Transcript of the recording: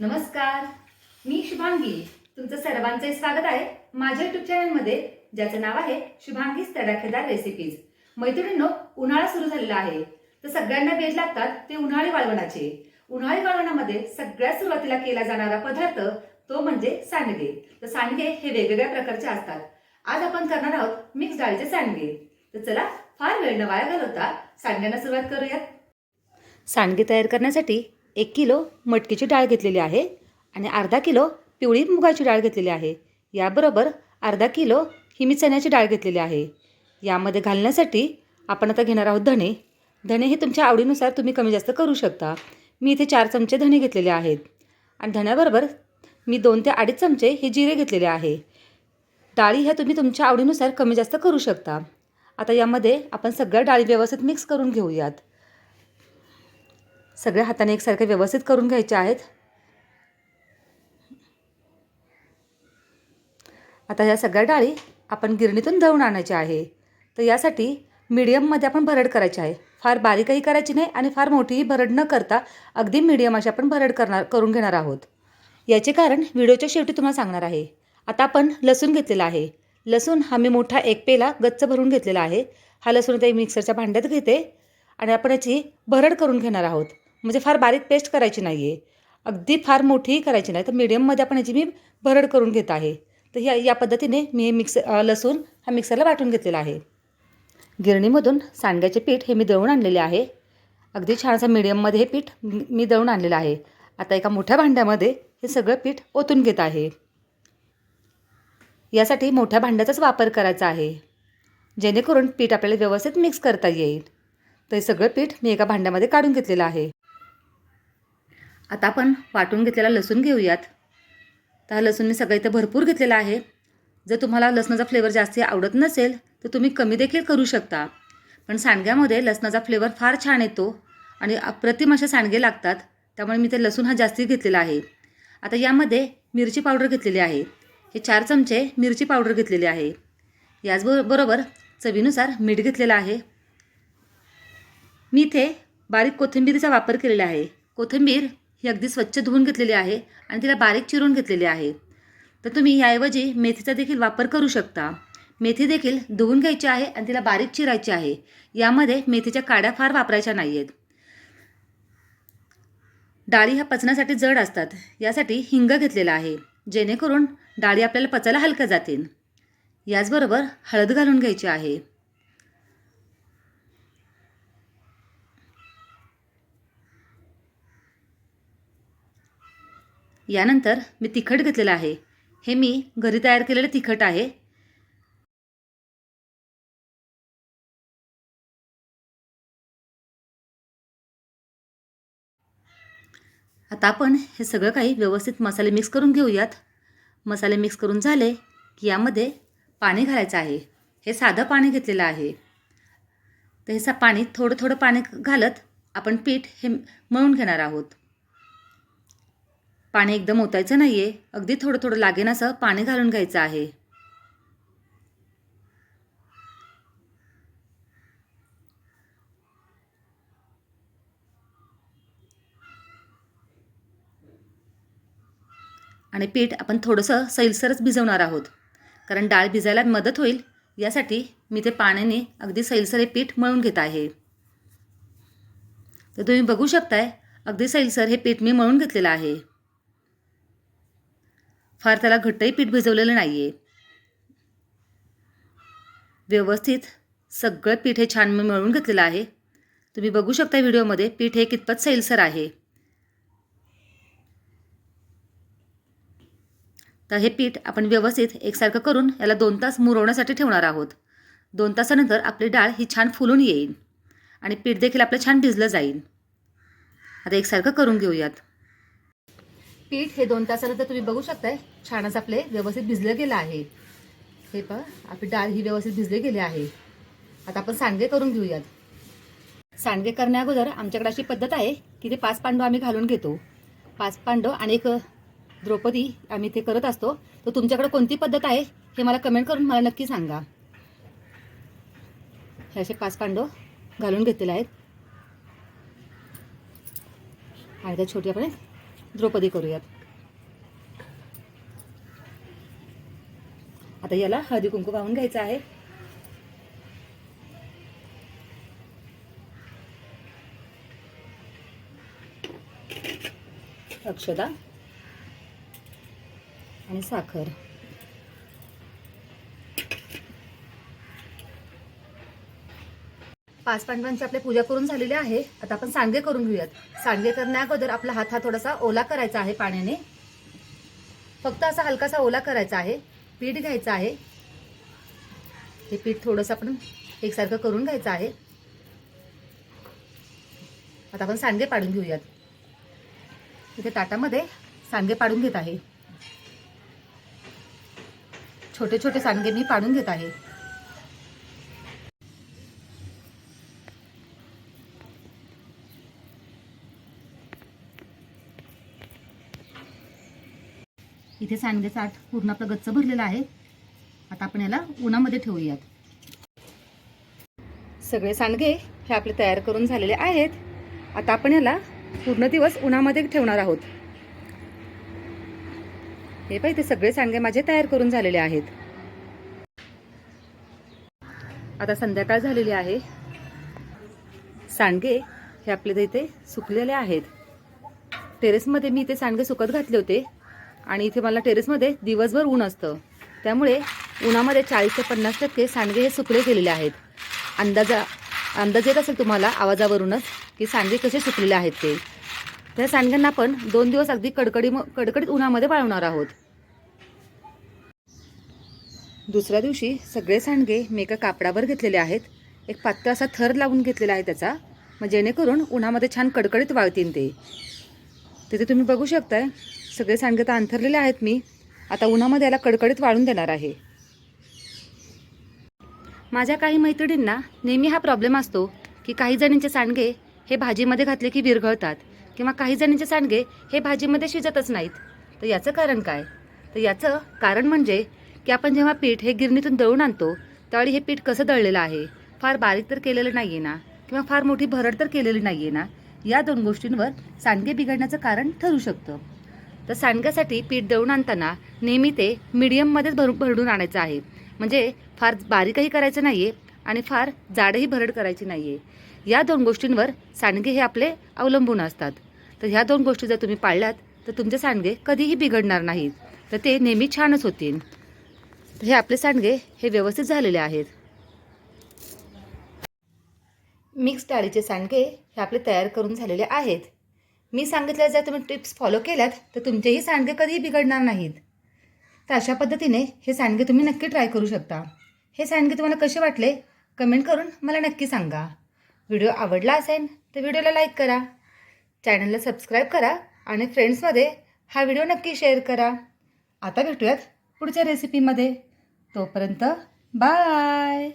नमस्कार मी शुभांगी. तुमचं सर्वांचे स्वागत आहे माझ्या युट्यूब चॅनलमध्ये ज्याचं नाव आहे शुभांगीच तडाखेदार रेसिपीज मैत्रिणींनो उन्हाळा सुरू झालेला आहे. तर सगळ्यांना बेज लागतात ते उन्हाळी वाळवणाचे. उन्हाळी वाळवणामध्ये सगळ्यात सुरुवातीला केला जाणारा पदार्थ तो म्हणजे सांडगे. तर सांडगे हे वेगवेगळ्या प्रकारचे असतात. आज आपण करणार आहोत मिक्स डाळीचे सांडगे. तर चला फार वेळ न वाया घालवता सांडग्यांना सुरुवात करूयात. सांडगे तयार करण्यासाठी एक किलो मटकीची डाळ घेतलेली आहे आणि अर्धा किलो पिवळी मुगाची डाळ घेतलेली आहे. याबरोबर अर्धा किलो ही मी चण्याची डाळ घेतलेली आहे. यामध्ये घालण्यासाठी आपण आता घेणार आहोत धणे. धणे हे तुमच्या आवडीनुसार तुम्ही कमी जास्त करू शकता. मी इथे चार चमचे धणे घेतलेले आहेत. आणि धण्याबरोबर मी दोन ते अडीच चमचे हे जिरे घेतलेले आहे. डाळी ह्या तुम्ही तुमच्या आवडीनुसार कमी जास्त करू शकता. आता यामध्ये आपण सगळ्या डाळी व्यवस्थित मिक्स करून घेऊयात. सगळ्या हाताने एकसारखे व्यवस्थित करून घ्यायचे आहेत. आता ह्या सगळ्या डाळी आपण गिरणीतून दळून आणायच्या आहे. तर यासाठी मीडियममध्ये आपण भरड करायची आहे. फार बारीकही करायची नाही आणि फार मोठीही भरड न करता अगदी मीडियम अशी आपण भरड करणार करून घेणार आहोत. याचे कारण व्हिडिओच्या शेवटी तुम्हाला सांगणार आहे. आता आपण लसूण घेतलेला आहे. लसूण हा मी मोठा एक पेला गच्च भरून घेतलेला आहे. हा लसूण आता मिक्सरच्या भांड्यात घेते आणि आपण याची भरड करून घेणार आहोत. म्हणजे फार बारीक पेस्ट करायची नाही आहे अगदी फार मोठीही करायची नाही. तर मीडियममध्ये आपण याची मी भरड करून घेत आहे. तर ह्या या पद्धतीने मी हे मिक्स लसूण हा मिक्सरला वाटून घेतलेला आहे. गिरणीमधून सांडग्याचे पीठ हे मी दळून आणलेले आहे. अगदी छान असं मीडियममध्ये हे पीठ मी दळून आणलेलं आहे. आता एका मोठ्या भांड्यामध्ये हे सगळं पीठ ओतून घेत आहे. यासाठी मोठ्या भांड्याचाच वापर करायचा आहे. जेणेकरून पीठ आपल्याला व्यवस्थित मिक्स करता येईल. तर हे सगळं पीठ मी एका भांड्यामध्ये काढून घेतलेलं आहे. आता आपण वाटून घेतलेला लसूण घेऊयात. तर हा लसूण मी सगळं इथं भरपूर घेतलेला आहे. जर तुम्हाला लसणाचा फ्लेवर जास्त आवडत नसेल तर तुम्ही कमी देखील करू शकता. पण सांडग्यामध्ये लसणाचा फ्लेवर फार छान येतो आणि अप्रतिम असे सांडगे लागतात त्यामुळे मी ते लसूण हा जास्ती घेतलेला आहे. आता यामध्ये मिरची पावडर घेतलेली आहे. हे चार चमचे मिरची पावडर घेतलेली आहे. याचबरो बरोबर चवीनुसार मीठ घेतलेलं आहे. मी इथे बारीक कोथिंबीरीचा वापर केलेला आहे. कोथिंबीर ही अगदी स्वच्छ धुवून घेतलेली आहे आणि तिला बारीक चिरून घेतलेली आहे. तर तुम्ही याऐवजी मेथीचा देखील वापर करू शकता. मेथी देखील धुवून घ्यायची आहे आणि तिला बारीक चिरायची आहे. यामध्ये मेथीच्या काड्या फार वापरायच्या नाही आहेत डाळी ह्या पचण्यासाठी जड असतात. यासाठी हिंग घेतलेला आहे. जेणेकरून डाळी आपल्याला पचायला हलक्या जातील. याचबरोबर हळद घालून घ्यायची आहे. यानंतर मी तिखट घेतलेलं आहे. हे मी घरी तयार केलेलं तिखट आहे. आता आपण हे सगळं काही व्यवस्थित मसाले मिक्स करून घेऊयात. मसाले मिक्स करून झाले की यामध्ये पाणी घालायचं आहे. हे साधं पाणी घेतलेलं आहे. तर हे सा पाणी थोडं थोडं पाणी घालत आपण पीठ हे मळून घेणार आहोत. पाणी एकदम ओतायचं नाही आहे अगदी थोडं थोडं लागेन असं पाणी घालून घ्यायचं आहे. आणि पीठ आपण थोडंसं सैलसरच भिजवणार आहोत. कारण डाळ भिजायला मदत होईल. यासाठी मी ते पाण्याने अगदी सैलसर हे पीठ मळून घेत आहे. तर तुम्ही बघू शकताय अगदी सैलसर हे पीठ मी मळून घेतलेलं आहे. फार त्याला घट्टही पीठ भिजवलेलं नाही आहे व्यवस्थित सगळं पीठ हे छान मी मळून घेतलेलं आहे. तुम्ही बघू शकता व्हिडिओमध्ये पीठ हे कितपत सैलसर आहे. तर हे पीठ आपण व्यवस्थित एकसारखं करून याला दोन तास मुरवण्यासाठी ठेवणार आहोत. दोन तासानंतर आपली डाळ ही छान फुलून येईल आणि पीठ देखील आपलं छान भिजलं जाईल. आता एकसारखं करून घेऊयात. पीठ हे दोन तासानंतर तुम्ही बघू शकताय. छानच आपले व्यवस्थित भिजलं गेलं आहे. हे पहा आपली डाळ ही व्यवस्थित भिजली गेली आहे. आता आपण सांडगे करून घेऊयात. सांडगे करण्या अगोदर आमच्याकडे अशी पद्धत आहे की ते पाच पांडव आम्ही घालून घेतो. पाच पांडव आणि एक द्रौपदी आम्ही ते करत असतो. तर तुमच्याकडे कोणती पद्धत आहे हे मला कमेंट करून मला नक्की सांगा. हे असे पाच पांडव घालून घेतलेले आहेत. आणि त्या छोटी आपण द्रौपदी करूयात. आता याला हळदी कुंकू वाहून घ्यायचं आहे. अक्षदा आणि साखर. पाच पांडवांची आपली पूजा करून झालेली आहे. आता आपण सांडगे करून घेऊयात. सांडगे करण्या अगोदर आपला हात हा थोडासा ओला करायचा आहे पाण्याने. फक्त असा हलकासा ओला करायचा आहे. पीठ घ्यायचं आहे. हे पीठ थोडंसं आपण एकसारखं करून घ्यायचं आहे. आता आपण सांडगे पाडून घेऊयात. इथे ताटामध्ये सांडगे पाडून घेत आहे. छोटे छोटे सांडगे मी पाडून घेत आहे. इथे सांडग्याचं आठ पूर्ण आपलं गच्च भरलेलं आहे. आता आपण याला उन्हामध्ये ठेवूयात. सगळे सांडगे हे आपले तयार करून झालेले आहेत. आता आपण याला पूर्ण दिवस उन्हामध्ये ठेवणार आहोत. हे पाहिजे ते सगळे सांडगे माझे तयार करून झालेले आहेत. आता संध्याकाळ झालेली आहे. सांडगे हे आपले इथे सुकलेले आहेत. टेरेसमध्ये मी इथे सांडगे सुकत घातले होते. आणि इथे मला टेरेसमध्ये दिवसभर ऊन असतं. त्यामुळे उन्हामध्ये चाळीस ते पन्नास टक्के सांडगे हे सुकले गेलेले आहेत. अंदाजा अंदाज येत असेल तुम्हाला आवाजावरूनच की सांडगे कसे सुकलेले आहेत ते. त्या सांडग्यांना आपण दोन दिवस अगदी कडकडी कडकडीत उन्हामध्ये वाळवणार आहोत. दुसऱ्या दिवशी सगळे सांडगे मी एका कापडावर घेतलेले आहेत. एक पातळ असा थर लावून घेतलेला आहे त्याचा. मग जेणेकरून उन्हामध्ये छान कडकडीत वाळतील ते. तिथे तुम्ही बघू शकताय सगळे सांडगे तर अंथरलेले आहेत मी. आता उन्हामध्ये याला कडकडीत वाळून देणार आहे. माझ्या काही मैत्रिणींना नेहमी हा प्रॉब्लेम असतो की काही जणींचे सांडगे हे भाजीमध्ये घातले की विरघळतात किंवा काही जणींचे सांडगे हे भाजीमध्ये शिजतच नाहीत. तर याचं कारण काय? तर याचं कारण म्हणजे की आपण जेव्हा पीठ हे गिरणीतून दळून आणतो त्यावेळी हे पीठ कसं दळलेलं आहे? फार बारीक तर केलेलं नाही आहे ना? किंवा फार मोठी भरड तर केलेली नाही आहे ना? या दोन गोष्टींवर सांडगे बिघडण्याचं कारण ठरू शकतं. तर सांडग्यासाठी पीठ दळून आणताना नेहमी ते मिडियममध्येच भर भरडून आणायचं आहे. म्हणजे फार बारीकही करायचं नाही आहे आणि फार जाडही भरड करायची नाही आहे या दोन गोष्टींवर सांडगे हे आपले अवलंबून असतात. तर ह्या दोन गोष्टी जर तुम्ही पाळल्यात तर तुमचे सांडगे कधीही बिघडणार नाहीत. तर ते नेहमी छानच होतील. तर हे आपले सांडगे हे व्यवस्थित झालेले आहेत. मिक्स डाळीचे सांडगे हे आपले तयार करून झालेले आहेत. मी सांगितल्या जर तुम्ही टिप्स फॉलो केल्यात तर तुमचेही सांडगे कधीही बिघडणार नाहीत. तर अशा पद्धतीने हे सांडगे तुम्ही नक्की ट्राय करू शकता. हे सांडगे तुम्हाला कसे वाटले कमेंट करून मला नक्की सांगा. व्हिडिओ आवडला असेल तर व्हिडिओला लाईक करा. चॅनलला सबस्क्राईब करा आणि फ्रेंड्समध्ये हा व्हिडिओ नक्की शेअर करा. आता भेटूयात पुढच्या रेसिपीमध्ये. तोपर्यंत बाय!